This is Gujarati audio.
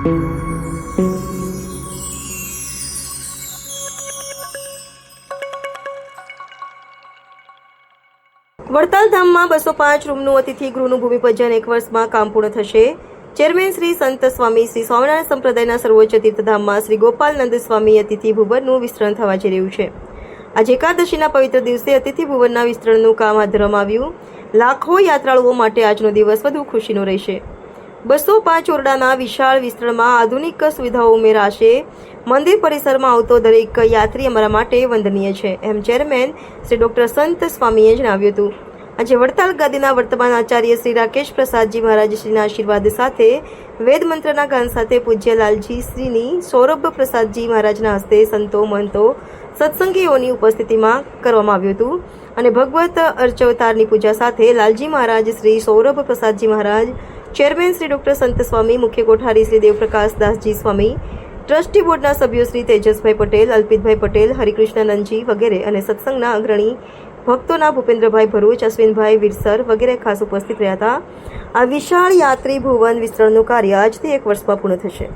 વડતાલ ધામમાં બસો પાંચ રૂમનું અતિથિ ગૃહનું ભૂમિપૂજન એક વર્ષમાં કામ પૂર્ણ થશે. ચેરમેન શ્રી સંત સ્વામી શ્રી સ્વામિનારાયણ સંપ્રદાયના સર્વોચ્ચ તીર્થધામમાં શ્રી ગોપાલનંદ સ્વામી અતિથિ ભુવનનું વિસ્તરણ થવા જઈ રહ્યું છે. આજે એકાદશીના પવિત્ર દિવસે અતિથિ ભુવનના વિસ્તરણનું કામ હાથ ધરવામાં આવ્યું. લાખો યાત્રાળુઓ માટે આજનો દિવસ વધુ ખુશીનો રહેશે. બસો પાંચ ઓરડાના વિશાળ વિસ્તરણમાં આધુનિક સુવિધાઓ ઉમેરાશે. મંદિર પરિસરમાં આવતો દરેક યાત્રી અમારા માટે વંદનીય છે, એમ ચેરમેન શ્રી ડોક્ટર સંત સ્વામીએ જણાવ્યું હતું. આજે વડતાલ ગાદીના વર્તમાન આચાર્ય શ્રી રાકેશ પ્રસાદજી મહારાજ શ્રીના આશીર્વાદ સાથે વેદ મંત્રના ગાન સાથે પૂજ્ય લાલજી શ્રીની સૌરભ પ્રસાદજી મહારાજના હસ્તે સંતો મહંતો સત્સંગીઓની ઉપસ્થિતિમાં કરવામાં આવ્યું હતું અને ભગવત અર્ચવતારની પૂજા સાથે લાલજી મહારાજ શ્રી સૌરભ પ્રસાદજી મહારાજ ચેરમેન શ્રી ડોક્ટર સંત સ્વામી મુખ્ય કોઠારી શ્રી દેવપ્રકાશ દાસજી સ્વામી, ટ્રસ્ટી બોર્ડના સભ્યો શ્રી તેજસભાઈ પટેલ, અલ્પિતભાઈ પટેલ, હરિકૃષ્ણનંદજી વગેરે અને સત્સંગના અગ્રણી ભક્તોના ભૂપેન્દ્રભાઈ ભરૂચ, અશ્વિનભાઈ વિરસર વગેરે ખાસ ઉપસ્થિત રહ્યા હતા. આ વિશાળ યાત્રી ભુવન વિસ્તરણનું કાર્ય આજથી એક વર્ષમાં પૂર્ણ થશે.